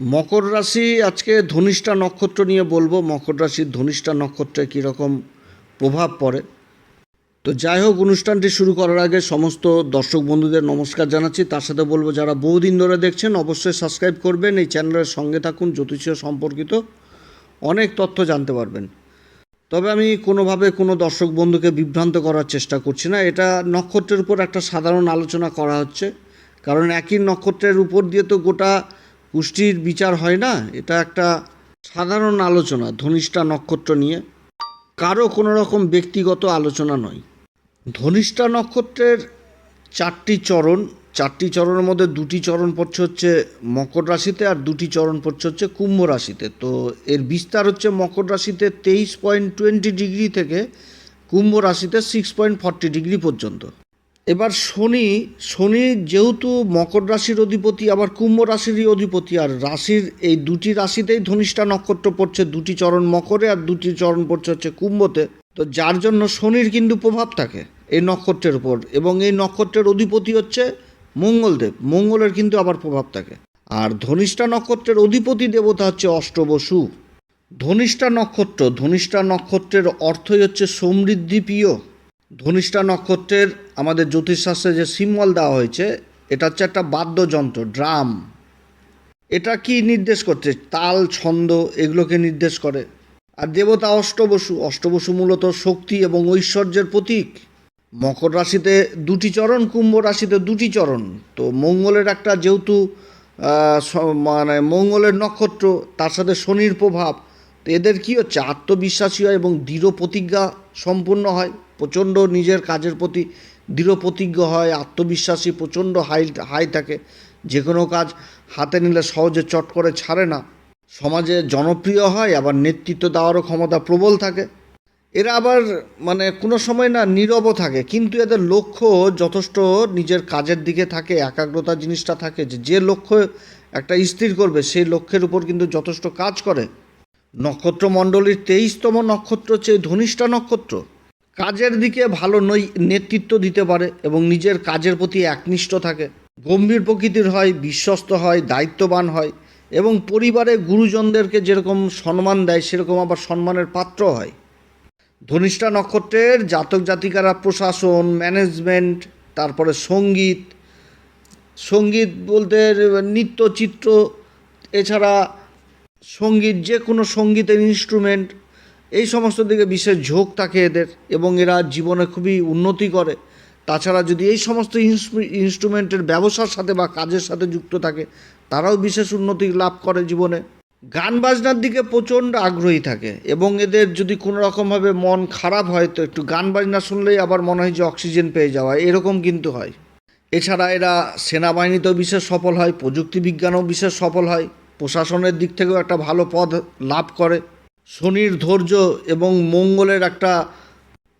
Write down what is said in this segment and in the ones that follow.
মকর রাশি আজকে ধনিষ্ঠা নক্ষত্র নিয়ে বলব। মকর রাশির ধনিষ্ঠা নক্ষত্রে কীরকম প্রভাব পড়ে। তো যাই হোক, অনুষ্ঠানটি শুরু করার আগে সমস্ত দর্শক বন্ধুদের নমস্কার জানাচ্ছি। তার সাথে বলব, যারা বহুদিন ধরে দেখছেন, অবশ্যই সাবস্ক্রাইব করবেন। এই চ্যানেলের সঙ্গে থাকুন, জ্যোতিষীয় সম্পর্কিত অনেক তথ্য জানতে পারবেন। তবে আমি কোনোভাবে কোনো দর্শক বন্ধুকে বিভ্রান্ত করার চেষ্টা করছি না। এটা নক্ষত্রের উপর একটা সাধারণ আলোচনা করা হচ্ছে। কারণ একই নক্ষত্রের উপর দিয়ে তো গোটা পুষ্টির বিচার হয় না, এটা একটা সাধারণ আলোচনা, ধনিষ্ঠা নক্ষত্র নিয়ে। কারও কোনো রকম ব্যক্তিগত আলোচনা নয়। ধনিষ্ঠা নক্ষত্রের চারটি চরণ, চারটি চরণের মধ্যে দুটি চরণ পড়ছে হচ্ছে মকর রাশিতে আর দুটি চরণ পড়ছে হচ্ছে কুম্ভ রাশিতে। তো এর বিস্তার হচ্ছে মকর রাশিতে তেইশ পয়েন্ট টোয়েন্টি ডিগ্রি থেকে কুম্ভ রাশিতে সিক্স পয়েন্ট ফর্টি ডিগ্রি পর্যন্ত। এবার শনি শনি যেহেতু মকর রাশির অধিপতি, আবার কুম্ভ রাশিরই অধিপতি, আর রাশির এই দুটি রাশিতেই ধনিষ্ঠা নক্ষত্র পড়ছে, দুটি চরণ মকরে আর দুটি চরণ পড়ছে হচ্ছে কুম্ভতে। তো যার জন্য শনির কিন্তু প্রভাব থাকে এই নক্ষত্রের উপর, এবং এই নক্ষত্রের অধিপতি হচ্ছে মঙ্গলদেব। মঙ্গলের কিন্তু আবার প্রভাব থাকে। আর ধনিষ্ঠা নক্ষত্রের অধিপতি দেবতা হচ্ছে অষ্টবসু। ধনিষ্ঠা নক্ষত্র, ধনিষ্ঠা নক্ষত্রের অর্থই হচ্ছে সমৃদ্ধি প্রিয় ধনিষ্ঠা নক্ষত্রের আমাদের জ্যোতিষশাস্ত্রে যে সিম্বল দেওয়া হয়েছে, এটা হচ্ছে একটা বাদ্যযন্ত্র, ড্রাম। এটা কি নির্দেশ করছে? তাল, ছন্দ, এগুলোকে নির্দেশ করে। আর দেবতা অষ্টবসু অষ্টবসু মূলত শক্তি এবং ঐশ্বর্যের প্রতীক। মকর রাশিতে দুটি চরণ, কুম্ভ রাশিতে দুটি চরণ। তো মঙ্গলের একটা যেহেতু মানে মঙ্গলের নক্ষত্র, তার সাথে শনির প্রভাব, তো এদের কী হচ্ছে? আত্মবিশ্বাসী হয় এবং দৃঢ় প্রতিজ্ঞা সম্পূর্ণ হয়। প্রচণ্ড নিজের কাজের প্রতি দৃঢ় প্রতিজ্ঞ হয়, আত্মবিশ্বাসী প্রচণ্ড হাই হাই থাকে। যে কোনো কাজ হাতে নিলে সহজে চট করে ছাড়ে না। সমাজে জনপ্রিয় হয়, আবার নেতৃত্ব দেওয়ারও ক্ষমতা প্রবল থাকে। এরা আবার মানে কোনো সময় না নীরবও থাকে, কিন্তু এদের লক্ষ্য যথেষ্ট নিজের কাজের দিকে থাকে একাগ্রতা জিনিসটা থাকে যে যে লক্ষ্য একটা স্থির করবে, সেই লক্ষ্যের উপর কিন্তু যথেষ্ট কাজ করে। নক্ষত্র মণ্ডলীর তেইশতম নক্ষত্র হচ্ছে ধনিষ্ঠা নক্ষত্র। কাজের দিকে ভালো নই, নেতৃত্ব দিতে পারে এবং নিজের কাজের প্রতি একনিষ্ঠ থাকে। গম্ভীর প্রকৃতির হয়, বিশ্বস্ত হয়, দায়িত্ববান হয় এবং পরিবারে গুরুজনদেরকে যেরকম সম্মান দেয়, সেরকম আবার সম্মানের পাত্র হয়। ধনিষ্ঠা নক্ষত্রের জাতক জাতিকারা প্রশাসন, ম্যানেজমেন্ট, তারপরে সংগীত সংগীত বলতে নৃত্য, চিত্র, এছাড়া সংগীত যে কোনো সঙ্গীতের ইনস্ট্রুমেন্ট এই সমস্ত দিকে বিশেষ ঝোঁক থাকে এদের এবং এরা জীবনে খুবই উন্নতি করে। তাছাড়া যদি এই সমস্ত ইনস্ট্রু- ইনস্ট্রুমেন্টের ব্যবসার সাথে বা কাজের সাথে যুক্ত থাকে, তারাও বিশেষ উন্নতি লাভ করে জীবনে। গান বাজনার দিকে প্রচণ্ড আগ্রহী থাকে এবং এদের যদি কোনো রকমভাবে মন খারাপ হয়, তো একটু গান বাজনা শুনলেই আবার মনে হয় যে অক্সিজেন পেয়ে যাওয়া। এরকম কিন্তু হয়। এছাড়া এরা সেনাবাহিনীতেও বিশেষ সফল হয় প্রযুক্তি বিজ্ঞানেও বিশেষ সফল হয়। প্রশাসনের দিক থেকেও একটা ভালো পদ লাভ করে। শনির ধৈর্য এবং মঙ্গলের একটা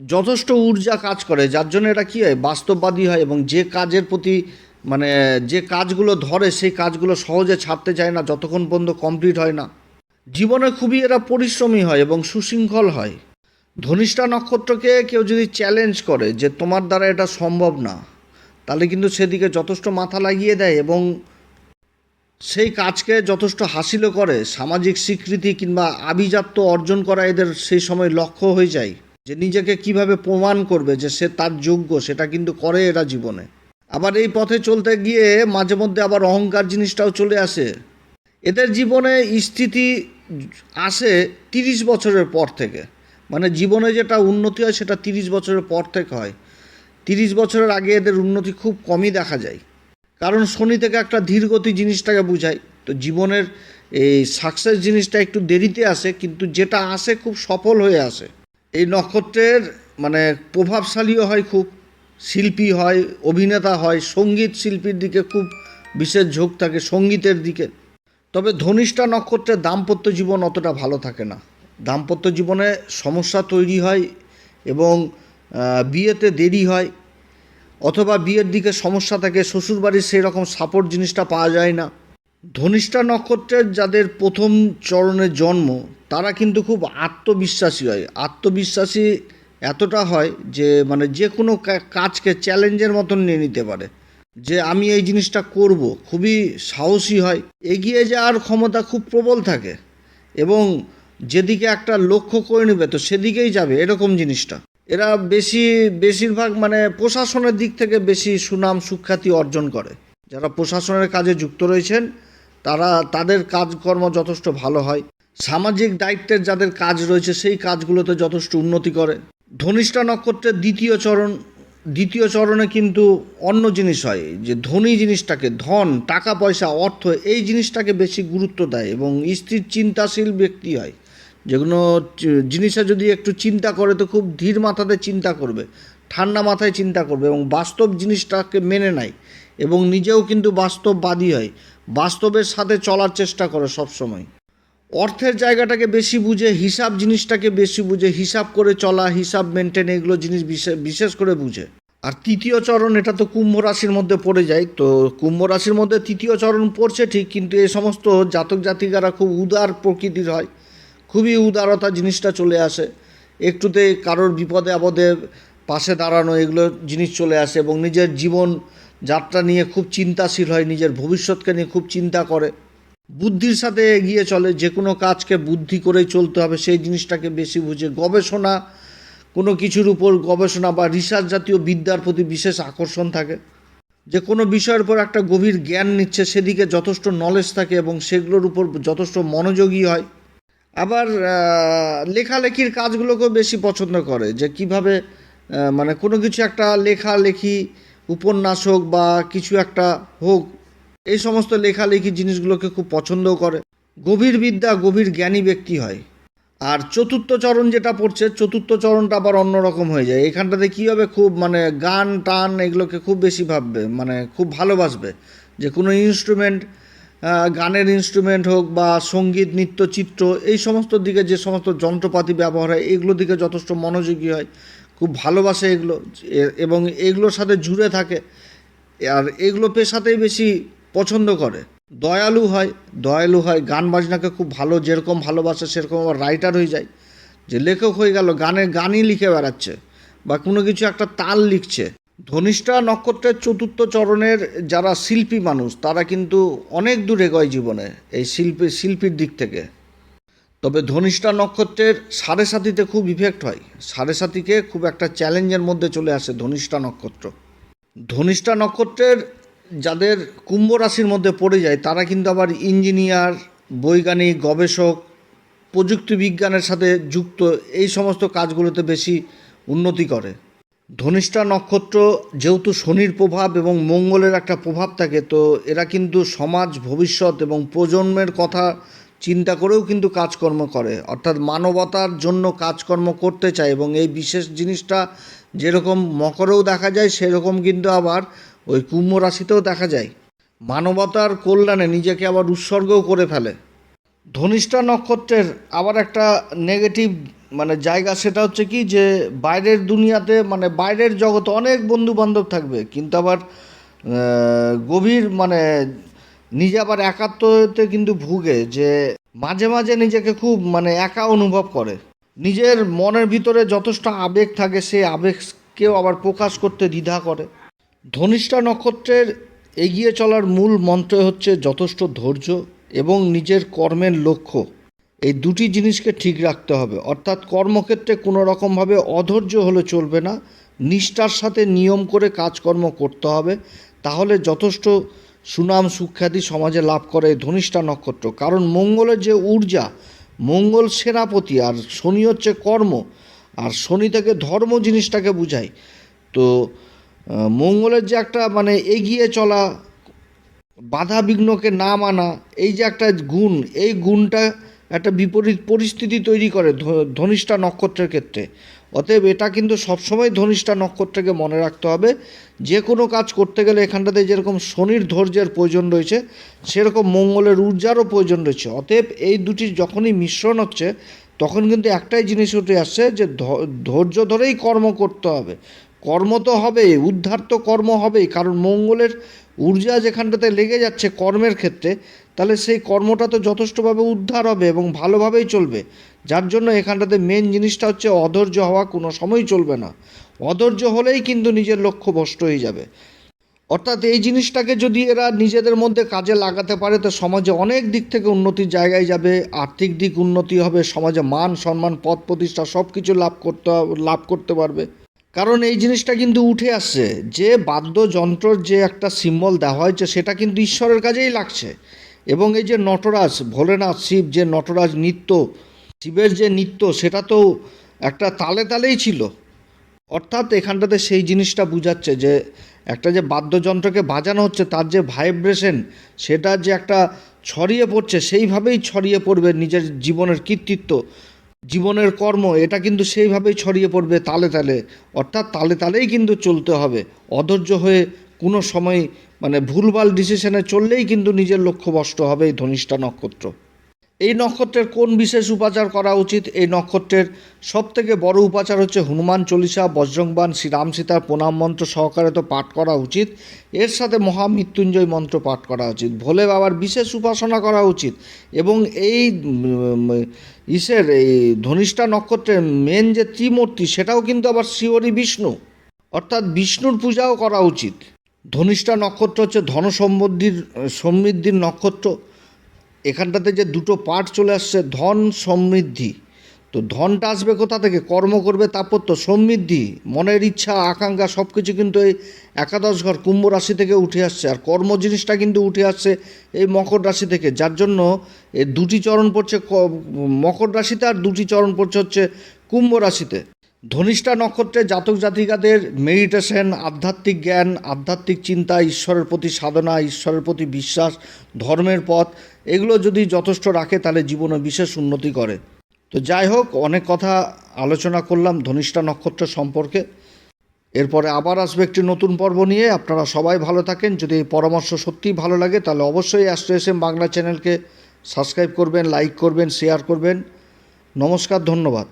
যথেষ্ট ঊর্জা কাজ করে, যার জন্য এটা কী হয়? বাস্তববাদী হয় এবং যে কাজের প্রতি মানে যে কাজগুলো ধরে, সেই কাজগুলো সহজে ছাড়তে চায় না, যতক্ষণ পর্যন্ত কমপ্লিট হয় না। জীবনে খুবই এরা পরিশ্রমী হয় এবং সুশৃঙ্খল হয়। ধনিষ্ঠা নক্ষত্রকে কেউ যদি চ্যালেঞ্জ করে যে তোমার দ্বারা এটা সম্ভব না, তাহলে কিন্তু সেদিকে যথেষ্ট মাথা লাগিয়ে দেয় এবং সেই কাজকে যথেষ্ট হাসিলও করে। সামাজিক স্বীকৃতি কিংবা আভিজাত্য অর্জন করা এদের সেই সময় লক্ষ্য হয়ে যায়। যে নিজেকে কীভাবে প্রমাণ করবে যে সে তার যোগ্য, সেটা কিন্তু করে এরা জীবনে। আবার এই পথে চলতে গিয়ে মাঝে মধ্যে আবার অহংকার জিনিসটাও চলে আসে। এদের জীবনে স্থিতি আসে তিরিশ বছরের পর থেকে। মানে জীবনে যেটা উন্নতি হয়, সেটা তিরিশ বছরের পর থেকে হয়। তিরিশ বছরের আগে এদের উন্নতি খুব কমই দেখা যায়। কারণ শনি থেকে একটা ধীরগতি জিনিসটাকে বোঝায়। তো জীবনের এই সাকসেস জিনিসটা একটু দেরিতে আসে, কিন্তু যেটা আসে খুব সফল হয়ে আসে। এই নক্ষত্রের মানে প্রভাবশালীও হয় খুব, শিল্পী হয়, অভিনেতা হয়, সংগীত শিল্পীর দিকে খুব বিশেষ ঝোঁক থাকে সঙ্গীতের দিকে। তবে ধনিষ্ঠা নক্ষত্রের দাম্পত্য জীবন অতটা ভালো থাকে না। দাম্পত্য জীবনে সমস্যা তৈরি হয় এবং বিয়েতে দেরি হয়। অথবা বিয়ের দিকে সমস্যা থাকে, শ্বশুরবাড়ির সেই রকম সাপোর্ট জিনিসটা পাওয়া যায় না। ধনিষ্ঠা নক্ষত্রের যাদের প্রথম চরণে জন্ম, তারা কিন্তু খুব আত্মবিশ্বাসী হয়। আত্মবিশ্বাসী এতটা হয় যে মানে যে কোনো কাজকে চ্যালেঞ্জের মতন নিয়ে নিতে পারে। যে আমি এই জিনিসটা করব, খুবই সাহসী হয়। এগিয়ে যাওয়ার ক্ষমতা খুব প্রবল থাকে এবং যেদিকে একটা লক্ষ্য করে নেবে, তো সেদিকেই যাবে, এরকম জিনিসটা। এরা বেশি, বেশিরভাগ মানে প্রশাসনের দিক থেকে বেশি সুনাম, সুখ্যাতি অর্জন করে। যারা প্রশাসনের কাজে যুক্ত রয়েছেন, তারা, তাদের কাজকর্ম যথেষ্ট ভালো হয়। সামাজিক দায়িত্বের যাদের কাজ রয়েছে, সেই কাজগুলোতে যথেষ্ট উন্নতি করে। ধনিষ্ঠা নক্ষত্রের দ্বিতীয় চরণ, দ্বিতীয় চরণে কিন্তু অন্য জিনিস হয়। যে ধনী জিনিসটাকে, ধন, টাকা, পয়সা, অর্থ, এই জিনিসটাকে বেশি গুরুত্ব দেয় এবং স্থির চিন্তাশীল ব্যক্তি হয়। যেগুলো চ- জিনিসে যদি একটু চিন্তা করে তো খুব ধীর মাথাতে চিন্তা করবে, ঠান্ডা মাথায় চিন্তা করবে এবং বাস্তব জিনিসটাকে মেনে নেয় এবং নিজেও কিন্তু বাস্তববাদী হয়, বাস্তবের সাথে চলার চেষ্টা করে সবসময়। অর্থের জায়গাটাকে বেশি বুঝে, হিসাব জিনিসটাকে বেশি বুঝে, হিসাব করে চলা, হিসাব মেনটেন এগুলো জিনিস বিশে- বিশেষ করে বুঝে। আর তৃতীয় চরণ, এটা তো কুম্ভ রাশির মধ্যে পড়ে যায়, তো কুম্ভ রাশির মধ্যে তৃতীয় চরণ পড়ছে ঠিক, কিন্তু এ সমস্ত জাতক জাতিকারা খুব উদার প্রকৃতির হয়। খুবই উদারতা জিনিসটা চলে আসে। একটুতে কারোর বিপদে আপদে পাশে দাঁড়ানো, এগুলো জিনিস চলে আসে এবং নিজের জীবন যাত্রা নিয়ে খুব চিন্তাশীল হয়, নিজের ভবিষ্যৎকে নিয়ে খুব চিন্তা করে। বুদ্ধির সাথে এগিয়ে চলে, যে কোনো কাজকে বুদ্ধি করেই চলতে হবে, সেই জিনিসটাকে বেশি বুঝে। গবেষণা, কোনো কিছুর উপর গবেষণা বা রিসার্চ জাতীয় বিদ্যার প্রতি বিশেষ আকর্ষণ থাকে। যে কোনো বিষয়ের উপর একটা গভীর জ্ঞান নিচ্ছে, সেদিকে যথেষ্ট নলেজ থাকে এবং সেগুলোর উপর যথেষ্ট মনোযোগী হয়। আবার লেখালেখির কাজগুলোকেও বেশি পছন্দ করে, যে কীভাবে মানে কোনো কিছু একটা লেখালেখি উপন্যাস হোক বা কিছু একটা হোক, এই সমস্ত লেখালেখি জিনিসগুলোকে খুব পছন্দও করে। গভীর বিদ্যা, গভীর জ্ঞানী ব্যক্তি হয়। আর চতুর্থ চরণ যেটা পড়ছে, চতুর্থ চরণটা আবার অন্যরকম হয়ে যায়। এখানটাতে কী হবে? খুব মানে গান, টান, এগুলোকে খুব বেশি ভাববে মানে খুব ভালোবাসবে, যে কোনো ইনস্ট্রুমেন্ট গানের ইনস্ট্রুমেন্ট হোক বা সংগীত, নৃত্য, চিত্র, এই সমস্ত দিকে যে সমস্ত যন্ত্রপাতি ব্যবহার হয়, এগুলোর দিকে যথেষ্ট মনোযোগী হয়। খুব ভালোবাসে এগুলো। এবং এগুলোর সাথে জুড়ে থাকে। আর এগুলো পেশাতেই বেশি পছন্দ করে। দয়ালু হয় দয়ালু হয়, গান বাজনাকে খুব ভালো, যেরকম ভালোবাসে, সেরকম আবার রাইটার হয়ে যায়। যে লেখক হয়ে গেল, গানের গানই লিখে বেড়াচ্ছে, বা কোনো কিছু একটা তাল লিখছে। ধনিষ্ঠা নক্ষত্রের চতুর্থ চরণের যারা শিল্পী মানুষ, তারা কিন্তু অনেক দূর এগোয় জীবনে এই শিল্পী, শিল্পীর দিক থেকে। তবে ধনিষ্ঠা নক্ষত্রের সাড়ে সাতিতে খুব ইফেক্ট হয়। সাড়ে সাতিকে খুব একটা চ্যালেঞ্জের মধ্যে চলে আসে ধনিষ্ঠা নক্ষত্র। ধনিষ্ঠা নক্ষত্রের যাদের কুম্ভ রাশির মধ্যে পড়ে যায়, তারা কিন্তু আবার ইঞ্জিনিয়ার বৈজ্ঞানিক, গবেষক, প্রযুক্তি বিজ্ঞানের সাথে যুক্ত, এই সমস্ত কাজগুলোতে বেশি উন্নতি করে। ধনিষ্ঠা নক্ষত্র যেহেতু শনির প্রভাব এবং মঙ্গলের একটা প্রভাব থাকে, তো এরা কিন্তু সমাজ, ভবিষ্যৎ এবং প্রজন্মের কথা চিন্তা করেও কিন্তু কাজকর্ম করে। অর্থাৎ মানবতার জন্য কাজকর্ম করতে চায় এবং এই বিশেষ জিনিসটা যেরকম মকরেও দেখা যায়, সেরকম কিন্তু আবার ওই কুম্ভ রাশিতেও দেখা যায়। মানবতার কল্যাণে নিজেকে আবার উৎসর্গও করে ফেলে। ধনিষ্ঠা নক্ষত্রের আবার একটা নেগেটিভ মানে জায়গা সেটা হচ্ছে কি যে বাইরের দুনিয়াতে মানে বাইরের জগতে অনেক বন্ধু বান্ধব থাকবে, কিন্তু আবার গভীর মানে নিজে আবার একাত্মতে কিন্তু ভুগে যে মাঝে মাঝে নিজেকে খুব মানে একা অনুভব করে। নিজের মনের ভিতরে যথেষ্ট আবেগ থাকে, সেই আবেগকেও আবার প্রকাশ করতে দ্বিধা করে। ধনিষ্ঠা নক্ষত্রের এগিয়ে চলার মূল মন্ত্র হচ্ছে যথেষ্ট ধৈর্য এবং নিজের কর্মের লক্ষ্য। এই দুটি জিনিসকে ঠিক রাখতে হবে। অর্থাৎ কর্মক্ষেত্রে কোনো রকমভাবে অধৈর্য হলে চলবে না। নিষ্ঠার সাথে নিয়ম করে কাজকর্ম করতে হবে। তাহলে যথেষ্ট সুনাম, সুখ্যাতি সমাজে লাভ করে ধনিষ্ঠা নক্ষত্র। কারণ মঙ্গলের যে ঊর্জা, মঙ্গল সেনাপতি আর শনি হচ্ছে কর্ম, আর শনি থেকে ধর্ম জিনিসটাকে বুঝায়। তো মঙ্গলের যে একটা মানে এগিয়ে চলা বাধা বিঘ্নকে না মানা, এই যে একটা গুণ, এই গুণটা একটা বিপরীত পরিস্থিতি তৈরি করে ধনিষ্ঠা নক্ষত্রের ক্ষেত্রে। অতএব এটা কিন্তু সবসময় ধনিষ্ঠা নক্ষত্রকে মনে রাখতে হবে। যে কোনো কাজ করতে গেলে এখানটাতে যেরকম শনির ধৈর্যের প্রয়োজন রয়েছে, সেরকম মঙ্গলের ঊর্জারও প্রয়োজন রয়েছে। অতএব এই দুটি যখনই মিশ্রণ হচ্ছে, তখন কিন্তু একটাই জিনিস উঠে আসছে যে ধৈর্য ধরেই কর্ম করতে হবে। কর্ম তো হবেই উদ্ধার তো কর্ম হবেই কারণ মঙ্গলের ঊর্জা যেখানটাতে লেগে যাচ্ছে কর্মের ক্ষেত্রে, তাহলে সেই কর্মটা তো যথেষ্টভাবে উদ্ধার হবে এবং ভালোভাবেই চলবে। যার জন্য এখানটাতে মেন জিনিসটা হচ্ছে অধৈর্য হওয়া, কোনো সময়ই চলবে না। অধৈর্য হলেই কিন্তু নিজের লক্ষ্য ভ্রষ্ট হয়ে যাবে। অর্থাৎ এই জিনিসটাকে যদি এরা নিজেদের মধ্যে কাজে লাগাতে পারে, তো সমাজে অনেক দিক থেকে উন্নতির জায়গায় যাবে, আর্থিক দিক উন্নতি হবে, সমাজে মান, সম্মান, পদ প্রতিষ্ঠা সব কিছু লাভ করতে হবে- লাভ করতে পারবে। কারণ এই জিনিসটা কিন্তু উঠে আসছে, যে বাদ্যযন্ত্রর যে একটা সিম্বল দেওয়া হয়েছে, সেটা কিন্তু ঈশ্বরের কাজেই লাগছে। এবং এই যে নটরাজ, ভোলেনাথ শিব যে নটরাজ নৃত্য, শিবের যে নৃত্য, সেটা তো একটা তালে তালেই ছিল। অর্থাৎ এখানটাতে সেই জিনিসটা বুঝাচ্ছে যে, একটা যে বাদ্যযন্ত্রকে বাজানো হচ্ছে, তার যে ভাইব্রেশন সেটা যে একটা ছড়িয়ে পড়ছে, সেইভাবেই ছড়িয়ে পড়বে নিজের জীবনের কৃতিত্ব। জীবনের কর্ম, এটা কিন্তু সেইভাবেই ছড়িয়ে পড়বে তালে তালে। অর্থাৎ তালে তালেই কিন্তু চলতে হবে। অধৈর্য হয়ে কোনো সময় মানে ভুলভাল ডিসিশনে চললেই কিন্তু নিজের লক্ষ্যভ্রষ্ট হবে এই ধনিষ্ঠা নক্ষত্র। এই নক্ষত্রের কোন বিশেষ উপাচার করা উচিত? এই নক্ষত্রের সব থেকে বড় উপাচার হচ্ছে হনুমান চল্লিশা বজ্রংবান শ্রীরাম সীতার প্রণাম মন্ত্র সহকারে তো পাঠ করা উচিত। এর সাথে মহামৃত্যুঞ্জয় মন্ত্র পাঠ করা উচিত। ভোলে বাবার বিশেষ উপাসনা করা উচিত। এবং এই ইসের এই ধনিষ্ঠা নক্ষত্রের মেন যে ত্রিমূর্তি, সেটাও কিন্তু আবার শিবরী বিষ্ণু। অর্থাৎ বিষ্ণুর পূজাও করা উচিত। ধনিষ্ঠা নক্ষত্র হচ্ছে ধন সমৃদ্ধির সমৃদ্ধির নক্ষত্র। এখানটাতে যে দুটো পার্ট চলে আসছে, ধন সমৃদ্ধি। তো ধনটা আসবে কোথা থেকে? কর্ম করবে তারপর তো সমৃদ্ধি। মনের ইচ্ছা, আকাঙ্ক্ষা সব কিছু কিন্তু এই একাদশ ঘর কুম্ভ রাশি থেকে উঠে আসছে। আর কর্ম জিনিসটা কিন্তু উঠে আসছে এই মকর রাশি থেকে। যার জন্য এই দুটি চরণ পড়ছে মকর রাশিতে আর দুটি চরণ পড়ছে হচ্ছে কুম্ভ রাশিতে। ধনিষ্ঠা নক্ষত্রে জাতক জাতিকাদের মেডিটেশন আধ্যাত্মিক জ্ঞান, আধ্যাত্মিক চিন্তা, ঈশ্বরের প্রতি সাধনা, ঈশ্বরের প্রতি বিশ্বাস, ধর্মের পথ এগুলো যদি যথেষ্ট রাখে, তাহলে জীবনে বিশেষ উন্নতি করে। তো যাই হোক, অনেক কথা আলোচনা করলাম ধনিষ্ঠা নক্ষত্র সম্পর্কে। এরপরে আবার আসবে একটি নতুন পর্ব নিয়ে। আপনারা সবাই ভালো থাকেন। যদি এই পরামর্শ সত্যিই ভালো লাগে, তাহলে অবশ্যই অ্যাস্ট্রো এস বাংলা চ্যানেলকে সাবস্ক্রাইব করবেন, লাইক করবেন শেয়ার করবেন। নমস্কার, ধন্যবাদ।